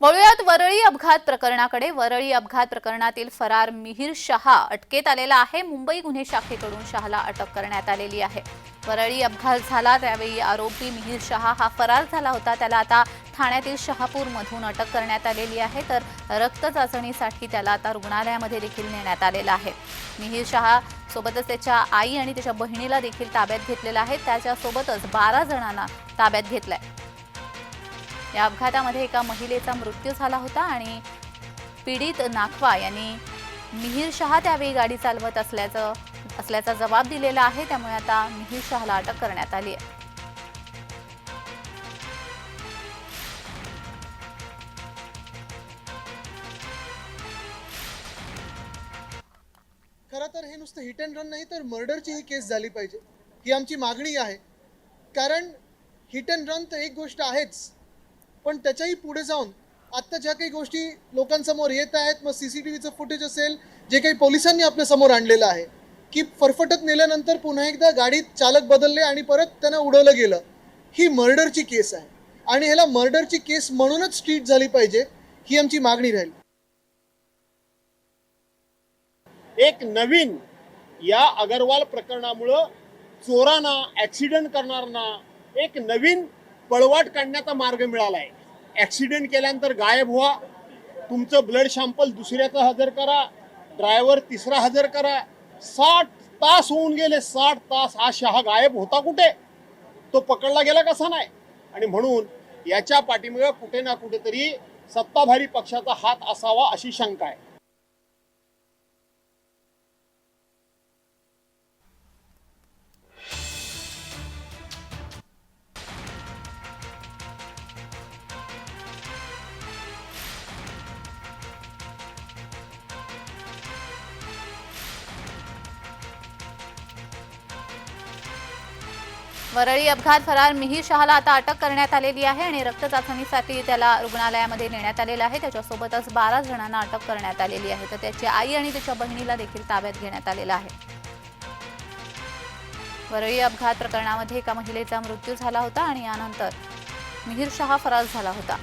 वळूयात वरळी अपघात प्रकरणाकडे. वरळी अपघात प्रकरणातील फरार मिहीर शहा अटकेत आलेला आहे. मुंबई गुन्हे शाखेकडून शहाला अटक करण्यात आलेली आहे. वरळी अपघात झाला त्यावेळी आरोपी मिहीर शहा हा फरार झाला होता. त्याला आता ठाण्यातील शहापूरमधून अटक करण्यात आलेली आहे. तर रक्त चाचणीसाठी त्याला आता रुग्णालयामध्ये देखील नेण्यात आलेलं आहे. मिहीर शहा सोबतच त्याच्या आई आणि त्याच्या बहिणीला देखील ताब्यात घेतलेलं आहे. त्याच्यासोबतच बारा जणांना ताब्यात घेतलंय. या अपघातामध्ये एका महिलेचा मृत्यू झाला होता आणि पीडित नाखवा यांनी मिहीर शहा त्यावेळी गाडी चालवत असल्याचं असल्याचा जबाब दिलेला आहे. त्यामुळे आता मिहीर शहाला अटक करण्यात आली आहे. खरं तर हे नुसतं हिट अँड रन नाही तर मर्डरची ही केस झाली पाहिजे. ही आमची मागणी आहे. कारण हिट अँड रन तर एक गोष्ट आहेच. पण त्याच्याही पुढे जाऊन आत्ता ज्या काही गोष्टी लोकांसमोर येत आहेत मग सी सी टी व्हीचं फुटेज असेल जे काही पोलिसांनी आपल्यासमोर आणलेलं आहे की फरफटत नेल्यानंतर पुन्हा एकदा गाडीत चालक बदलले आणि परत त्यांना उडवलं गेलं ही मर्डरची केस आहे. आणि ह्याला मर्डरची केस म्हणूनच स्ट्रीट झाली पाहिजे ही आमची मागणी राहील. एक नवीन या अगरवाल प्रकरणामुळं चोरांना ॲक्सिडेंट करणाऱ्यांना एक नवीन पळवाट काढण्याचा मार्ग मिळाला आहे ॲक्सिडेंट केल्यानंतर गायब व्हा. तुमचं ब्लड शॅम्पल दुसऱ्याचं हजर करा. ड्रायव्हर तिसरा हजर करा. साठ तास होऊन गेले. साठ तास हा शहा गायब होता कुठे? तो पकडला गेला कसा नाही? आणि म्हणून याच्या पाठीमुळे कुठे ना कुठेतरी सत्ताधारी पक्षाचा हात असावा अशी शंका आहे. वरळी अपघात फरार मिहीर शहाला आता अटक करण्यात आलेली आहे आणि रक्त चाचणीसाठी त्याला रुग्णालयामध्ये नेण्यात आलेलं आहे. त्याच्यासोबतच बारा जणांना अटक करण्यात आलेली आहे. तर त्याची आई आणि त्याच्या बहिणीला देखील ताब्यात घेण्यात आलेलं आहे. वरळी अपघात प्रकरणामध्ये एका महिलेचा मृत्यू झाला होता आणि यानंतर मिहीर शहा फरार झाला होता.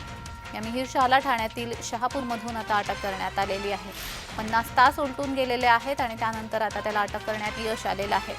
या मिहीर शहाला ठाण्यातील शहापूरमधून आता अटक करण्यात आलेली आहे. पन्नास तास उलटून गेलेले आहेत आणि त्यानंतर आता त्याला अटक करण्यात यश आलेलं आहे.